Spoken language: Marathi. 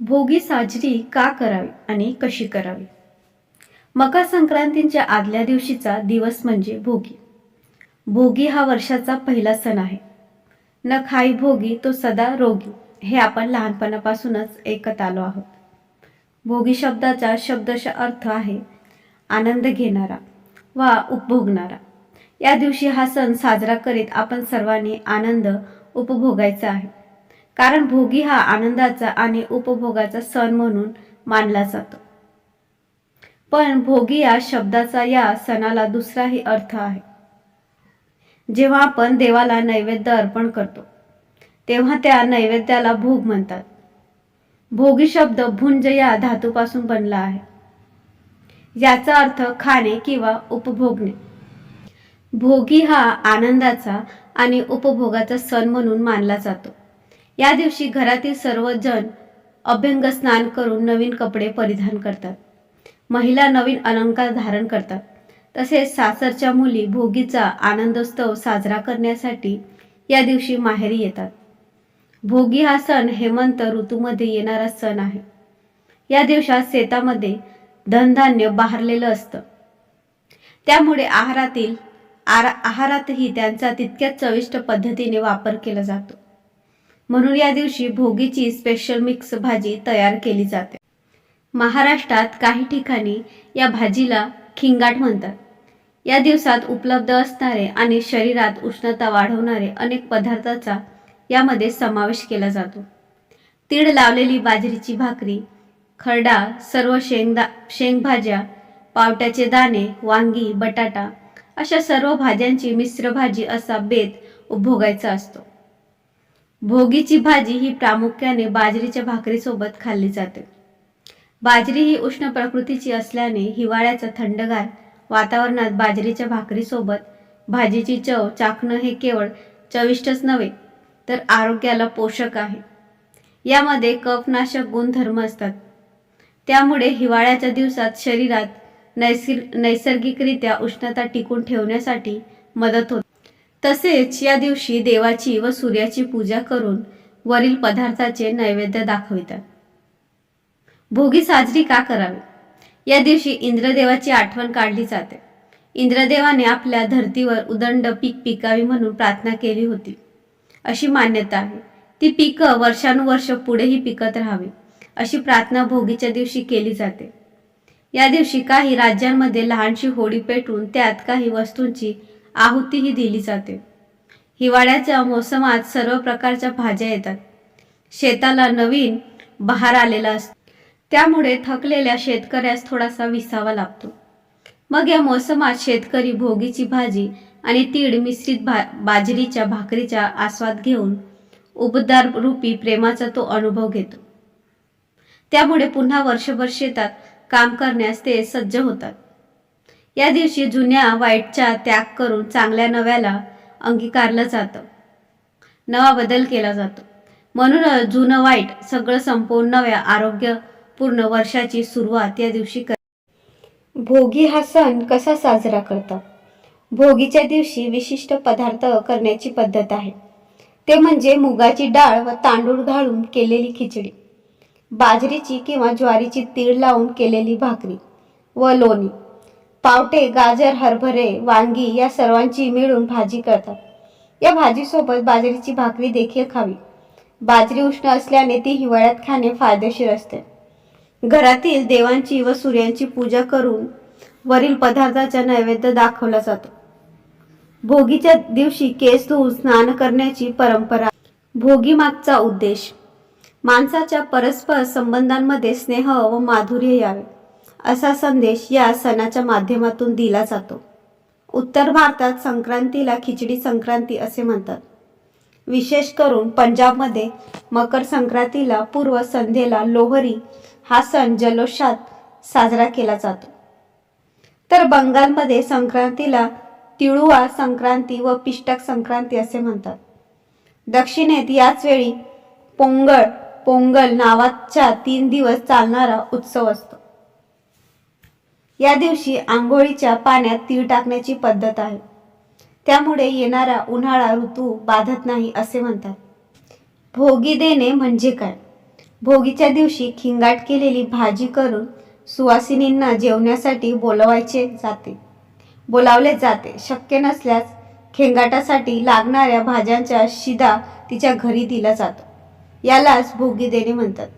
भोगी साजरी का करावी आणि कशी करावी? मकर संक्रांतीच्या आदल्या दिवशीचा दिवस म्हणजे भोगी. भोगी हा वर्षाचा पहिला सण आहे. न खाई भोगी तो सदा रोगी हे आपण लहानपणापासूनच ऐकत आलो आहोत. भोगी शब्दाचा शब्दशः अर्थ आहे आनंद घेणारा वा उपभोगणारा. या दिवशी हा सण साजरा करीत आपण सर्वांनी आनंद उपभोगायचा आहे. कारण भोगी हा आनंदाचा आणि उपभोगाचा सण म्हणून मानला जातो. पण भोगी या शब्दाचा या सणाला दुसराही अर्थ आहे. जेव्हा आपण देवाला नैवेद्य अर्पण करतो तेव्हा त्या नैवेद्याला भोग म्हणतात. भोगी शब्द भुंज या धातूपासून बनला आहे. याचा अर्थ खाणे किंवा उपभोगणे. भोगी हा आनंदाचा आणि उपभोगाचा सण म्हणून मानला जातो. या दिवशी घरातील सर्वजण अभ्यंग स्नान करून नवीन कपडे परिधान करतात. महिला नवीन अलंकार धारण करतात. तसेच सासरच्या मुली भोगीचा आनंदोत्सव साजरा करण्यासाठी या दिवशी माहेरी येतात. भोगी हा सण हेमंत ऋतूमध्ये येणारा सण आहे. या दिवसात शेतामध्ये धनधान्य बहारलेलं असतं. त्यामुळे आहारातील आरा आहारातही त्यांचा तितक्याच चविष्ट पद्धतीने वापर केला जातो. म्हणून या दिवशी भोगीची स्पेशल मिक्स भाजी तयार केली जाते. महाराष्ट्रात काही ठिकाणी या भाजीला खिंगाट म्हणतात. या दिवसात उपलब्ध असणारे आणि शरीरात उष्णता वाढवणारे अनेक पदार्थाचा यामध्ये समावेश केला जातो. तीळ लावलेली बाजरीची भाकरी खरडा सर्व शेंगदा शेंगभाज्या पावट्याचे दाणे वांगी बटाटा अशा सर्व भाज्यांची मिश्र भाजी असा बेत उपभोगायचा असतो. भोगीची भाजी ही प्रामुख्याने बाजरीच्या भाकरीसोबत खाल्ली जाते. बाजरी ही उष्ण प्रकृतीची असल्याने हिवाळ्याचा थंडगार वातावरणात बाजरीच्या भाकरीसोबत भाजीची चव चाखणं हे केवळ चविष्टच नव्हे तर आरोग्याला पोषक आहे. यामध्ये कफनाशक गुणधर्म असतात. त्यामुळे हिवाळ्याच्या दिवसात शरीरात नैसर् नैसर्गिकरित्या उष्णता टिकून ठेवण्यासाठी मदत होते. तसेच या दिवशी देवाची व सूर्याची पूजा करून वरील पदार्थाचे नैवेद्य दाखवितात. भोगी साजरी का करावी? या दिवशी इंद्रदेवाची आठवण काढली जाते. इंद्रदेवाने आपल्या धर्तीवर उदंड पीक पिकावी म्हणून प्रार्थना केली होती. अशी मान्यता आहे. ती पिकं वर्षानुवर्ष पुढेही पिकत राहावी अशी प्रार्थना भोगीच्या दिवशी केली जाते. या दिवशी काही राज्यांमध्ये लहानशी होळी पेटून त्यात काही वस्तूंची आहुतीही दिली जाते. हिवाळ्याच्या मोसमात सर्व प्रकारच्या भाज्या येतात. शेताला नवीन बहार आलेला असतो. त्यामुळे थकलेल्या शेतकऱ्यास थोडासा विसावा लागतो. मग या मोसमात शेतकरी भोगीची भाजी आणि तीळ मिश्रित भा बाजरीच्या भाकरीचा आस्वाद घेऊन उबदार रूपी प्रेमाचा तो अनुभव घेतो. त्यामुळे पुन्हा वर्षभर शेतात काम करण्यास ते सज्ज होतात. या दिवशी जुन्या वाईटचा त्याग करून चांगल्या नव्याला अंगीकारलं जातं. नवा बदल केला जातो. म्हणून जुनं वाईट सगळं संपवून नव्या आरोग्यपूर्ण वर्षाची सुरुवात या दिवशी कर भोगी हा सण कसा साजरा करतात? भोगीच्या दिवशी विशिष्ट पदार्थ करण्याची पद्धत आहे. ते म्हणजे मुगाची डाळ व तांदूळ घालून केलेली खिचडी बाजरीची किंवा ज्वारीची तीळ लावून केलेली भाकरी व लोणी. पावटे गाजर हरभरे वांगी या सर्वांची मिळून भाजी करतात. या भाजीसोबत बाजरीची भाकरी देखील खावी. बाजरी उष्ण असल्याने ती हिवाळ्यात खाणे फायदेशीर असते. घरातील देवांची व सूर्यांची पूजा करून वरील पदार्थाचा नैवेद्य दाखवला जातो. भोगीच्या दिवशी केस धुवून स्नान करण्याची परंपरा. भोगी मागचा उद्देश. माणसाच्या परस्पर संबंधांमध्ये स्नेह व माधुर्य यावे. असा संदेश या सणाच्या माध्यमातून दिला जातो. उत्तर भारतात संक्रांतीला खिचडी संक्रांती असे म्हणतात. विशेष करून पंजाबमध्ये मकर संक्रांतीला पूर्व संध्येला लोहरी हा सण जल्लोषात साजरा केला जातो. तर बंगालमध्ये संक्रांतीला तिळुआ संक्रांती व पिष्टक संक्रांती असे म्हणतात. दक्षिणेत याच वेळी पोंगळ पोंगल नावाच्या तीन दिवस चालणारा उत्सव असतो. या दिवशी आंघोळीच्या पाण्यात तीळ टाकण्याची पद्धत आहे. त्यामुळे येणारा उन्हाळा ऋतू बाधत नाही असे म्हणतात. भोगी देणे म्हणजे काय? भोगीच्या दिवशी खिंगाट केलेली भाजी करून सुवासिनींना जेवण्यासाठी बोलवायचे जाते. बोलावले जाते. शक्य नसल्यास खेंगाटासाठी लागणाऱ्या भाज्यांच्या शिदा तिच्या घरी दिला जातो. यालाच भोगी देणे म्हणतात.